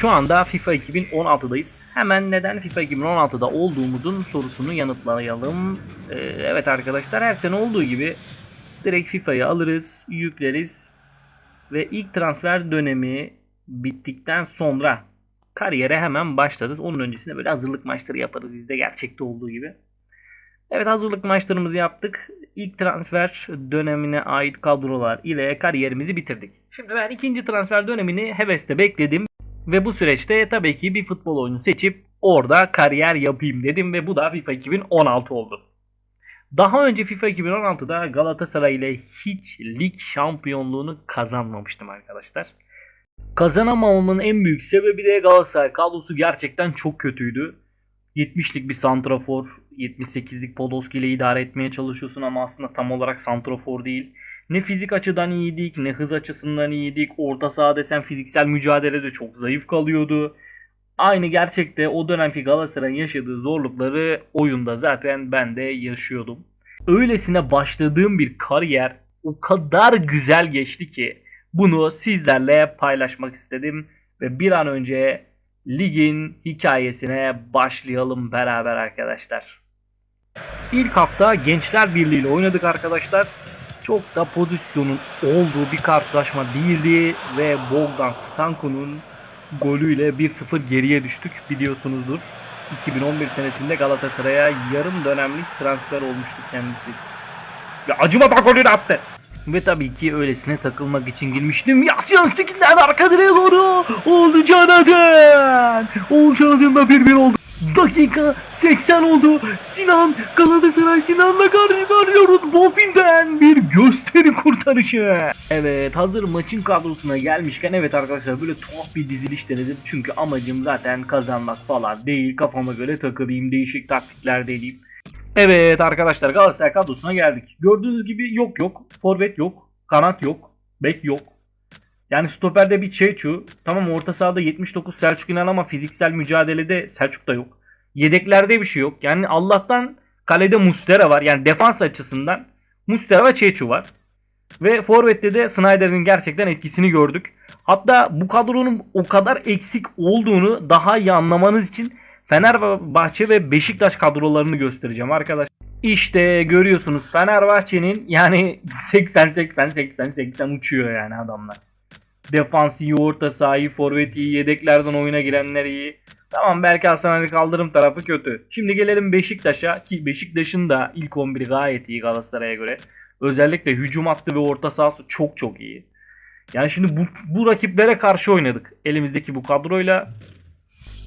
Şu anda FIFA 2016'dayız. Hemen neden FIFA 2016'da olduğumuzun sorusunu yanıtlayalım. Ee, evet arkadaşlar her sene olduğu gibi direkt FIFA'yı alırız, yükleriz ve ilk transfer dönemi bittikten sonra kariyere hemen başlarız. Onun öncesinde böyle hazırlık maçları yaparız bizde gerçekte olduğu gibi. Evet hazırlık maçlarımızı yaptık. İlk transfer dönemine ait kadrolar ile kariyerimizi bitirdik. Şimdi ben ikinci transfer dönemini hevesle bekledim. Ve bu süreçte tabii ki bir futbol oyunu seçip orada kariyer yapayım dedim ve bu da FIFA 2016 oldu. Daha önce FIFA 2016'da Galatasaray ile hiç lig şampiyonluğunu kazanmamıştım arkadaşlar. Kazanamamamın en büyük sebebi de Galatasaray kadrosu gerçekten çok kötüydü. 70'lik bir santrafor, 78'lik Podolski ile idare etmeye çalışıyorsun ama aslında tam olarak santrafor değil. Ne fizik açıdan iyiydik, ne hız açısından iyiydik. Orta saha desen fiziksel mücadelede çok zayıf kalıyordu. Aynı gerçekte o dönemki Galatasaray'ın yaşadığı zorlukları oyunda zaten ben de yaşıyordum. Öylesine başladığım bir kariyer o kadar güzel geçti ki bunu sizlerle paylaşmak istedim ve bir an önce ligin hikayesine başlayalım beraber arkadaşlar. İlk hafta Gençler Birliği ile oynadık arkadaşlar. Çok da pozisyonun olduğu bir karşılaşma değildi ve Bogdan Stanko'nun golüyle 1-0 geriye düştük biliyorsunuzdur. 2011 senesinde Galatasaray'a yarım dönemlik transfer olmuştu kendisi. Ve acımadan golünü attı. Ve tabii ki öylesine takılmak için girmiştim. Yasin Tekin'den arka direğe doğru. Oldu Canaden. Oldu Canaden'da 1-1 oldu. Dakika 80 oldu. Sinan Galatasaray Sinan'la karşı karşıyayız. Bofin'den bir gösteri kurtarışı. Evet hazır maçın kadrosuna gelmişken evet arkadaşlar böyle tuhaf bir diziliş denedim. Çünkü amacım zaten kazanmak falan değil. Kafama göre takılayım değişik taktikler deneyeyim. Evet arkadaşlar Galatasaray kadrosuna geldik. Gördüğünüz gibi yok yok. Forvet yok. Kanat yok. Bek yok. Yani stoperde bir Çeçu. Tamam orta sahada 79 Selçuk İnan ama fiziksel mücadelede Selçuk da yok. Yedeklerde bir şey yok. Yani Allah'tan kalede Mustera var. Yani defans açısından Mustera ve Çeçu var. Ve Forvet'te de Snyder'in gerçekten etkisini gördük. Hatta bu kadronun o kadar eksik olduğunu daha iyi anlamanız için Fenerbahçe ve Beşiktaş kadrolarını göstereceğim arkadaşlar. İşte görüyorsunuz Fenerbahçe'nin yani 80 80 80 80 uçuyor yani adamlar. Defans iyi, orta saha iyi, forvet iyi, yedeklerden oyuna girenler iyi. Tamam belki Hasan Ali kaldırım tarafı kötü. Şimdi gelelim Beşiktaş'a ki Beşiktaş'ın da ilk 11'i gayet iyi Galatasaray'a göre. Özellikle hücum hattı ve orta sahası çok çok iyi. Yani şimdi bu, bu rakiplere karşı oynadık. Elimizdeki bu kadroyla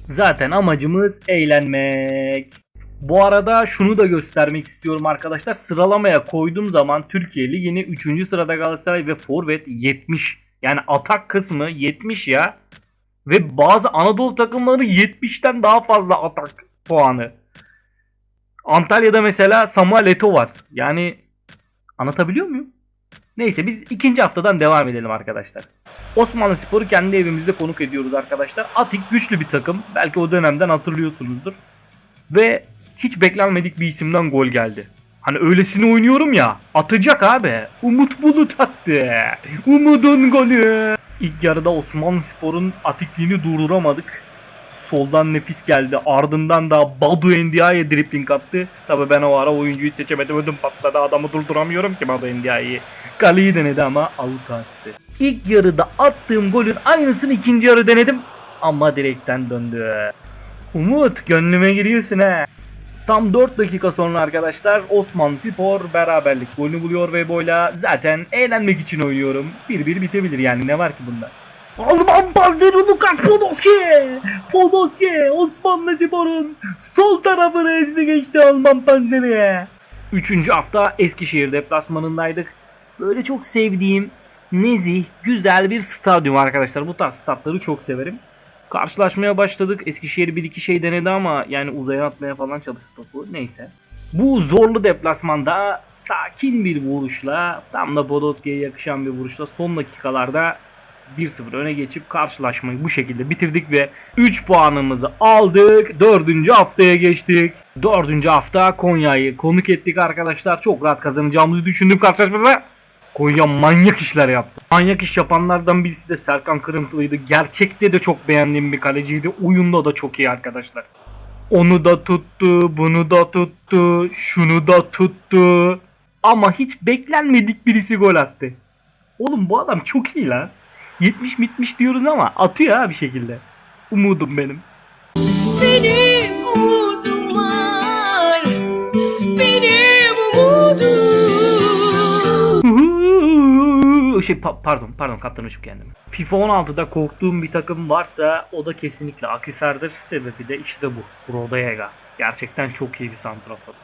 Zaten amacımız eğlenmek. Bu arada şunu da göstermek istiyorum arkadaşlar. Sıralamaya koyduğum zaman Türkiye Ligi'ni 3. sırada Galatasaray ve Forvet 70. Yani atak kısmı 70 ya. Ve bazı Anadolu takımları 70'ten daha fazla atak puanı. Antalya'da mesela Samuel Eto'o var. Yani anlatabiliyor muyum? Neyse biz ikinci haftadan devam edelim arkadaşlar. Osmanlı Spor'u kendi evimizde konuk ediyoruz arkadaşlar. Atik güçlü bir takım. Belki o dönemden hatırlıyorsunuzdur. Ve hiç beklenmedik bir isimden gol geldi. Hani öylesine oynuyorum ya. Atacak abi. Umut Bulut attı. Umut'un golü. İlk yarıda Osmanlı Spor'un atikliğini durduramadık. Soldan nefis geldi. Ardından da Badu Endia'ya dripling attı. Tabi ben o ara oyuncuyu seçemedim. Ödüm patladı. Adamı durduramıyorum ki Badu Endia'yı. Kaleyi denedi ama out attı. İlk yarıda attığım golün aynısını ikinci yarı denedim. Ama direkten döndü. Umut gönlüme giriyorsun he. Tam 4 dakika sonra arkadaşlar Osmanlı Spor beraberlik golünü buluyor ve boyla zaten eğlenmek için oynuyorum. 1-1 bitebilir yani ne var ki bunda. Alman panzeri Lukas Podolski! Podolski Osmanlı Spor'un sol tarafını ezdi geçti Alman panzeri. Üçüncü hafta Eskişehir deplasmanındaydık. Böyle çok sevdiğim nezih, güzel bir stadyum arkadaşlar. Bu tarz statları çok severim. Karşılaşmaya başladık. Eskişehir bir iki şey denedi ama yani uzaya atmaya falan çalıştı topu. Neyse. Bu zorlu deplasmanda sakin bir vuruşla tam da Podolski'ye yakışan bir vuruşla son dakikalarda 1-0 öne geçip karşılaşmayı bu şekilde bitirdik ve 3 puanımızı aldık. 4. haftaya geçtik. 4. hafta Konya'yı konuk ettik arkadaşlar. Çok rahat kazanacağımızı düşündüm karşılaşmada. Konya manyak işler yaptı. Manyak iş yapanlardan birisi de Serkan Kırıntılı'ydı. Gerçekte de çok beğendiğim bir kaleciydi. Oyunda da çok iyi arkadaşlar. Onu da tuttu, bunu da tuttu, şunu da tuttu. Ama hiç beklenmedik birisi gol attı. Oğlum bu adam çok iyi lan. 70 mitmiş diyoruz ama atıyor ha bir şekilde. Umudum benim. Benim umudum şey pa- pardon pardon kaptanmışım kendimi. FIFA 16'da korktuğum bir takım varsa o da kesinlikle Akhisar'dır. Sebebi de işte bu. Rodayega. Gerçekten çok iyi bir santrafor.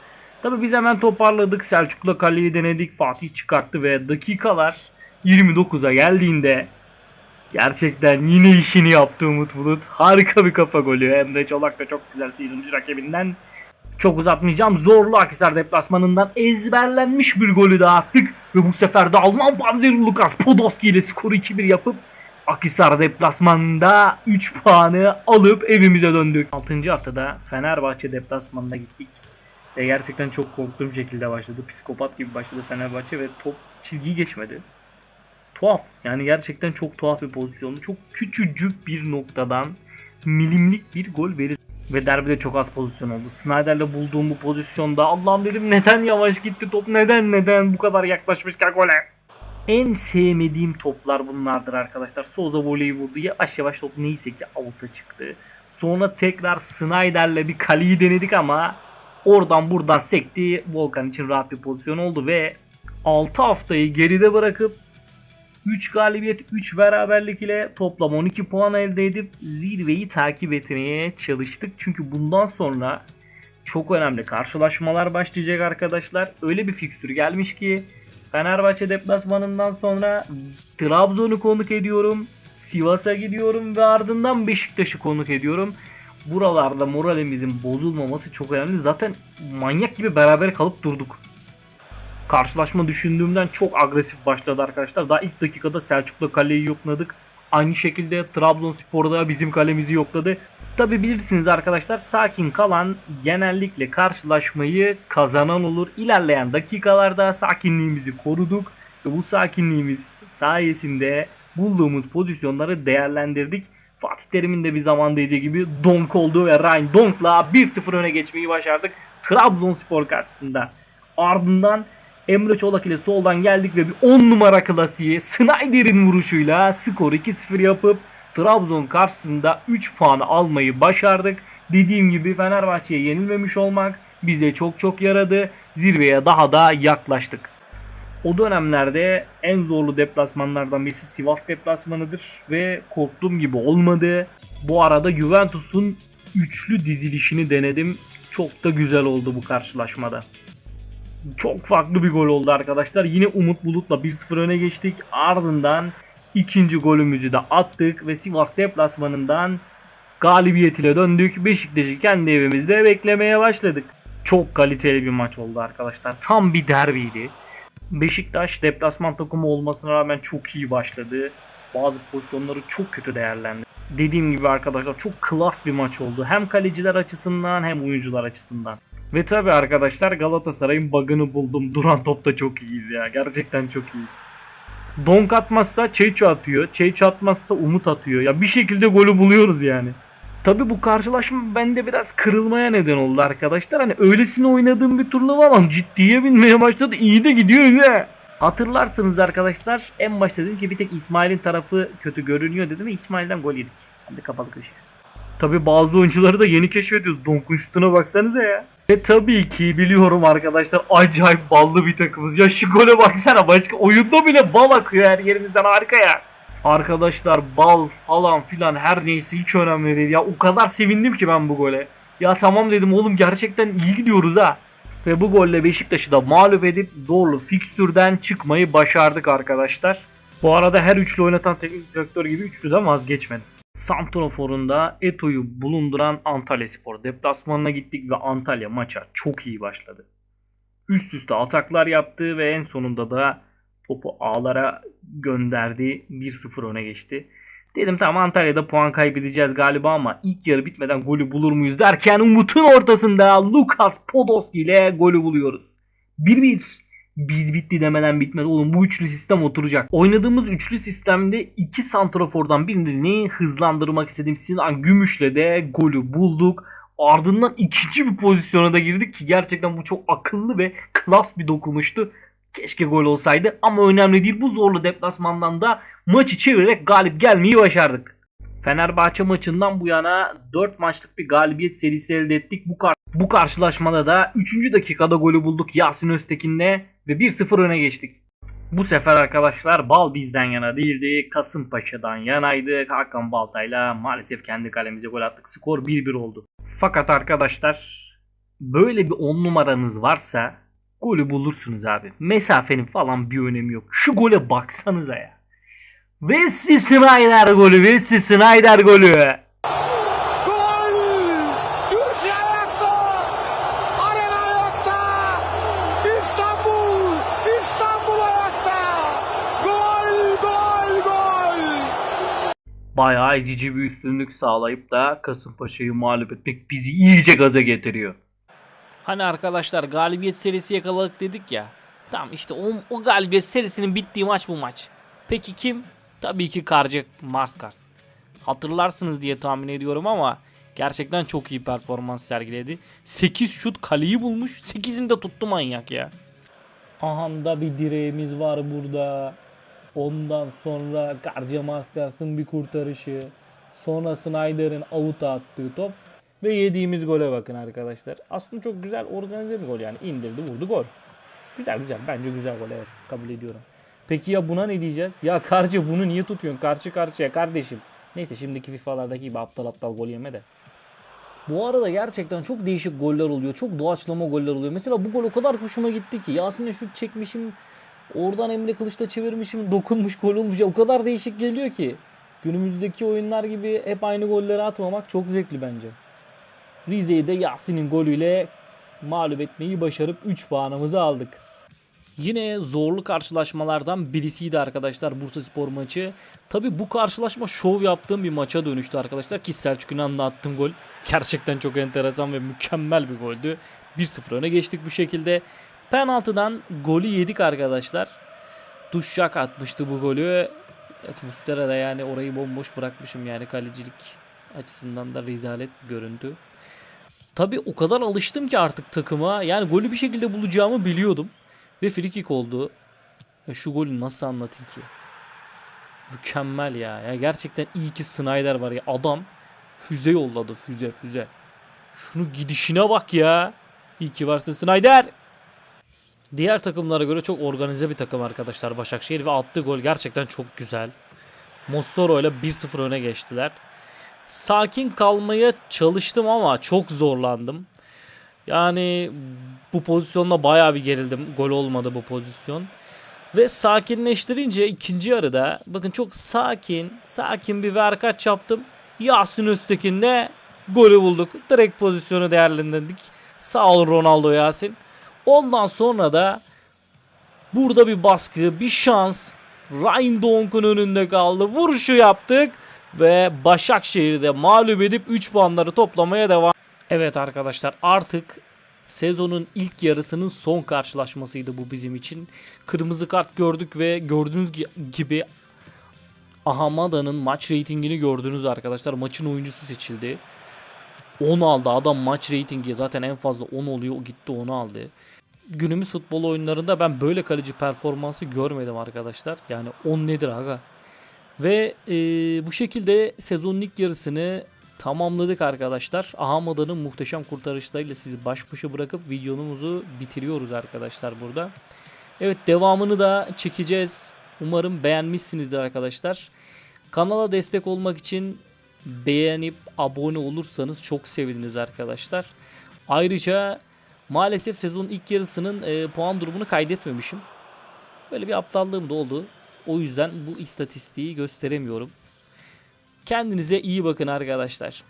Tabi biz hemen toparladık. Selçuk'la kaleyi denedik. Fatih çıkarttı ve dakikalar 29'a geldiğinde gerçekten yine işini yaptı Umut Bulut. Harika bir kafa golü. Emre Çolak da çok güzel sıyrılmış rakibinden. Çok uzatmayacağım. Zorlu Akhisar deplasmanından ezberlenmiş bir golü daha attık. Ve bu sefer de Alman Panzeri Lukas Podolski ile skoru 2-1 yapıp Akhisar deplasmanında 3 puanı alıp evimize döndük. 6. haftada Fenerbahçe deplasmanına gittik. Ve gerçekten çok korktuğum şekilde başladı. Psikopat gibi başladı Fenerbahçe ve top çizgiyi geçmedi. Tuhaf. Yani gerçekten çok tuhaf bir pozisyondu. Çok küçücük bir noktadan milimlik bir gol verir. Ve derbide çok az pozisyon oldu. Snyder'le bulduğum bu pozisyonda Allah'ım dedim neden yavaş gitti top neden neden bu kadar yaklaşmışken gole. En sevmediğim toplar bunlardır arkadaşlar. Souza voleyi vurdu. Yavaş yavaş top neyse ki avuta çıktı. Sonra tekrar Snyder'le bir kaleyi denedik ama oradan buradan sekti. Volkan için rahat bir pozisyon oldu ve 6 haftayı geride bırakıp 3 galibiyet 3 beraberlik ile toplam 12 puan elde edip zirveyi takip etmeye çalıştık. Çünkü bundan sonra çok önemli karşılaşmalar başlayacak arkadaşlar. Öyle bir fikstür gelmiş ki Fenerbahçe deplasmanından sonra Trabzon'u konuk ediyorum. Sivas'a gidiyorum ve ardından Beşiktaş'ı konuk ediyorum. Buralarda moralimizin bozulmaması çok önemli. Zaten manyak gibi beraber kalıp durduk karşılaşma düşündüğümden çok agresif başladı arkadaşlar. Daha ilk dakikada Selçuk'la kaleyi yokladık. Aynı şekilde Trabzonspor'da bizim kalemizi yokladı. Tabi bilirsiniz arkadaşlar sakin kalan genellikle karşılaşmayı kazanan olur. İlerleyen dakikalarda sakinliğimizi koruduk ve bu sakinliğimiz sayesinde bulduğumuz pozisyonları değerlendirdik. Fatih Terim'in de bir zaman dediği gibi donk oldu ve Ryan Donk'la 1-0 öne geçmeyi başardık Trabzonspor karşısında. Ardından Emre Çolak ile soldan geldik ve bir 10 numara klasiği Snyder'in vuruşuyla skor 2-0 yapıp Trabzon karşısında 3 puanı almayı başardık. Dediğim gibi Fenerbahçe'ye yenilmemiş olmak bize çok çok yaradı. Zirveye daha da yaklaştık. O dönemlerde en zorlu deplasmanlardan birisi Sivas deplasmanıdır ve korktuğum gibi olmadı. Bu arada Juventus'un üçlü dizilişini denedim. Çok da güzel oldu bu karşılaşmada. Çok farklı bir gol oldu arkadaşlar. Yine Umut Bulut'la 1-0 öne geçtik. Ardından ikinci golümüzü de attık ve Sivas deplasmanından galibiyet ile döndük. Beşiktaş'ı kendi evimizde beklemeye başladık. Çok kaliteli bir maç oldu arkadaşlar. Tam bir derbiydi. Beşiktaş deplasman takımı olmasına rağmen çok iyi başladı. Bazı pozisyonları çok kötü değerlendi. Dediğim gibi arkadaşlar çok klas bir maç oldu. Hem kaleciler açısından hem oyuncular açısından. Ve tabi arkadaşlar Galatasaray'ın bug'ını buldum. Duran topta çok iyiyiz ya. Gerçekten çok iyiyiz. Donk atmazsa Çeyço atıyor. Çeyço atmazsa Umut atıyor. Ya bir şekilde golü buluyoruz yani. Tabi bu karşılaşma bende biraz kırılmaya neden oldu arkadaşlar. Hani öylesine oynadığım bir turnuva ama ciddiye binmeye başladı. İyi de gidiyor öyle. Hatırlarsınız arkadaşlar en başta dedim ki bir tek İsmail'in tarafı kötü görünüyor dedim ve İsmail'den gol yedik. De kapalı köşe. Tabi bazı oyuncuları da yeni keşfediyoruz. Donk'un şutuna baksanıza ya. Ve tabii ki biliyorum arkadaşlar acayip ballı bir takımız. Ya şu gole baksana başka oyunda bile bal akıyor her yerimizden harika ya. Arkadaşlar bal falan filan her neyse hiç önemli değil ya. O kadar sevindim ki ben bu gole. Ya tamam dedim oğlum gerçekten iyi gidiyoruz ha. Ve bu golle Beşiktaş'ı da mağlup edip zorlu fikstürden çıkmayı başardık arkadaşlar. Bu arada her üçlü oynatan teknik direktör gibi üçlüden vazgeçmedim. Santrofor'unda Eto'yu bulunduran Antalya Spor deplasmanına gittik ve Antalya maça çok iyi başladı. Üst üste ataklar yaptı ve en sonunda da topu ağlara gönderdi. 1-0 öne geçti. Dedim tamam Antalya'da puan kaybedeceğiz galiba ama ilk yarı bitmeden golü bulur muyuz derken Umut'un ortasında Lukas Podolski ile golü buluyoruz. 1-1. Biz bitti demeden bitmedi. Oğlum bu üçlü sistem oturacak. Oynadığımız üçlü sistemde iki santrafordan birini hızlandırmak istedim. Sinan Gümüş'le de golü bulduk. Ardından ikinci bir pozisyona da girdik ki gerçekten bu çok akıllı ve klas bir dokunuştu. Keşke gol olsaydı ama önemli değil. Bu zorlu deplasmandan da maçı çevirerek galip gelmeyi başardık. Fenerbahçe maçından bu yana 4 maçlık bir galibiyet serisi elde ettik. Bu kar bu karşılaşmada da 3. dakikada golü bulduk Yasin Öztekin'le ve 1-0 öne geçtik. Bu sefer arkadaşlar bal bizden yana değildi. Kasımpaşa'dan yanaydı. Hakan Baltay'la maalesef kendi kalemize gol attık. Skor 1-1 oldu. Fakat arkadaşlar böyle bir 10 numaranız varsa golü bulursunuz abi. Mesafenin falan bir önemi yok. Şu gole baksanıza ya. Wesley Snyder golü. Wesley Snyder golü. Gol! Türkiye ayakta! Arena ayakta! İstanbul! İstanbul ayakta! Gol! Gol! Gol! Bayağı ezici bir üstünlük sağlayıp da Kasımpaşa'yı mağlup etmek bizi iyice gaza getiriyor. Hani arkadaşlar galibiyet serisi yakaladık dedik ya. Tamam işte o, o galibiyet serisinin bittiği maç bu maç. Peki kim? Tabii ki Karcı Marskars. Hatırlarsınız diye tahmin ediyorum ama gerçekten çok iyi performans sergiledi. 8 şut kaleyi bulmuş. 8'ini de tuttu manyak ya. Aha da bir direğimiz var burada. Ondan sonra Karcı Marskars'ın bir kurtarışı. Sonra Snyder'in avuta attığı top. Ve yediğimiz gole bakın arkadaşlar. Aslında çok güzel organize bir gol yani. indirdi vurdu gol. Güzel güzel. Bence güzel gol evet. Kabul ediyorum. Peki ya buna ne diyeceğiz? Ya Karcı bunu niye tutuyorsun? Karşı karşıya kardeşim. Neyse şimdiki FIFA'lardaki gibi aptal aptal gol yeme de. Bu arada gerçekten çok değişik goller oluyor. Çok doğaçlama goller oluyor. Mesela bu gol o kadar hoşuma gitti ki. Yasin'e şut çekmişim. Oradan Emre Kılıç'ta çevirmişim. Dokunmuş gol olmuş. Ya o kadar değişik geliyor ki. Günümüzdeki oyunlar gibi hep aynı golleri atmamak çok zevkli bence. Rize'yi de Yasin'in golüyle mağlup etmeyi başarıp 3 puanımızı aldık. Yine zorlu karşılaşmalardan birisiydi arkadaşlar Bursa Spor maçı. Tabi bu karşılaşma şov yaptığım bir maça dönüştü arkadaşlar ki Selçuk İnan'la attığım gol gerçekten çok enteresan ve mükemmel bir goldü. 1-0 öne geçtik bu şekilde. Penaltıdan golü yedik arkadaşlar. Duşşak atmıştı bu golü. Evet da yani orayı bomboş bırakmışım yani kalecilik açısından da rezalet görüntü. Tabi o kadar alıştım ki artık takıma. Yani golü bir şekilde bulacağımı biliyordum. Ve free kick oldu. Ya şu golü nasıl anlatayım ki? Mükemmel ya. Ya gerçekten iyi ki Snyder var ya. Adam füze yolladı. Füze füze. Şunu gidişine bak ya. İyi ki varsın Snyder. Diğer takımlara göre çok organize bir takım arkadaşlar Başakşehir ve attığı gol gerçekten çok güzel. Mossoro ile 1-0 öne geçtiler. Sakin kalmaya çalıştım ama çok zorlandım. Yani bu pozisyonda bayağı bir gerildim. Gol olmadı bu pozisyon. Ve sakinleştirince ikinci yarıda bakın çok sakin, sakin bir verkaç yaptım. Yasin Öztekin'le golü bulduk. Direkt pozisyonu değerlendirdik. Sağ ol Ronaldo Yasin. Ondan sonra da burada bir baskı, bir şans. Ryan Donk'un önünde kaldı. Vuruşu yaptık ve Başakşehir'de mağlup edip 3 puanları toplamaya devam. Evet arkadaşlar artık sezonun ilk yarısının son karşılaşmasıydı bu bizim için. Kırmızı kart gördük ve gördüğünüz gi- gibi Ahamada'nın maç reytingini gördünüz arkadaşlar. Maçın oyuncusu seçildi. 10 aldı adam maç reytingi zaten en fazla 10 oluyor gitti 10 aldı. Günümüz futbol oyunlarında ben böyle kaleci performansı görmedim arkadaşlar. Yani 10 nedir aga? Ve e, bu şekilde sezonun ilk yarısını tamamladık arkadaşlar. Ahamada'nın muhteşem kurtarışlarıyla sizi baş başa bırakıp videomuzu bitiriyoruz arkadaşlar burada. Evet devamını da çekeceğiz. Umarım beğenmişsinizdir arkadaşlar. Kanala destek olmak için beğenip abone olursanız çok seviniriz arkadaşlar. Ayrıca maalesef sezonun ilk yarısının e, puan durumunu kaydetmemişim. Böyle bir aptallığım da oldu. O yüzden bu istatistiği gösteremiyorum. Kendinize iyi bakın arkadaşlar.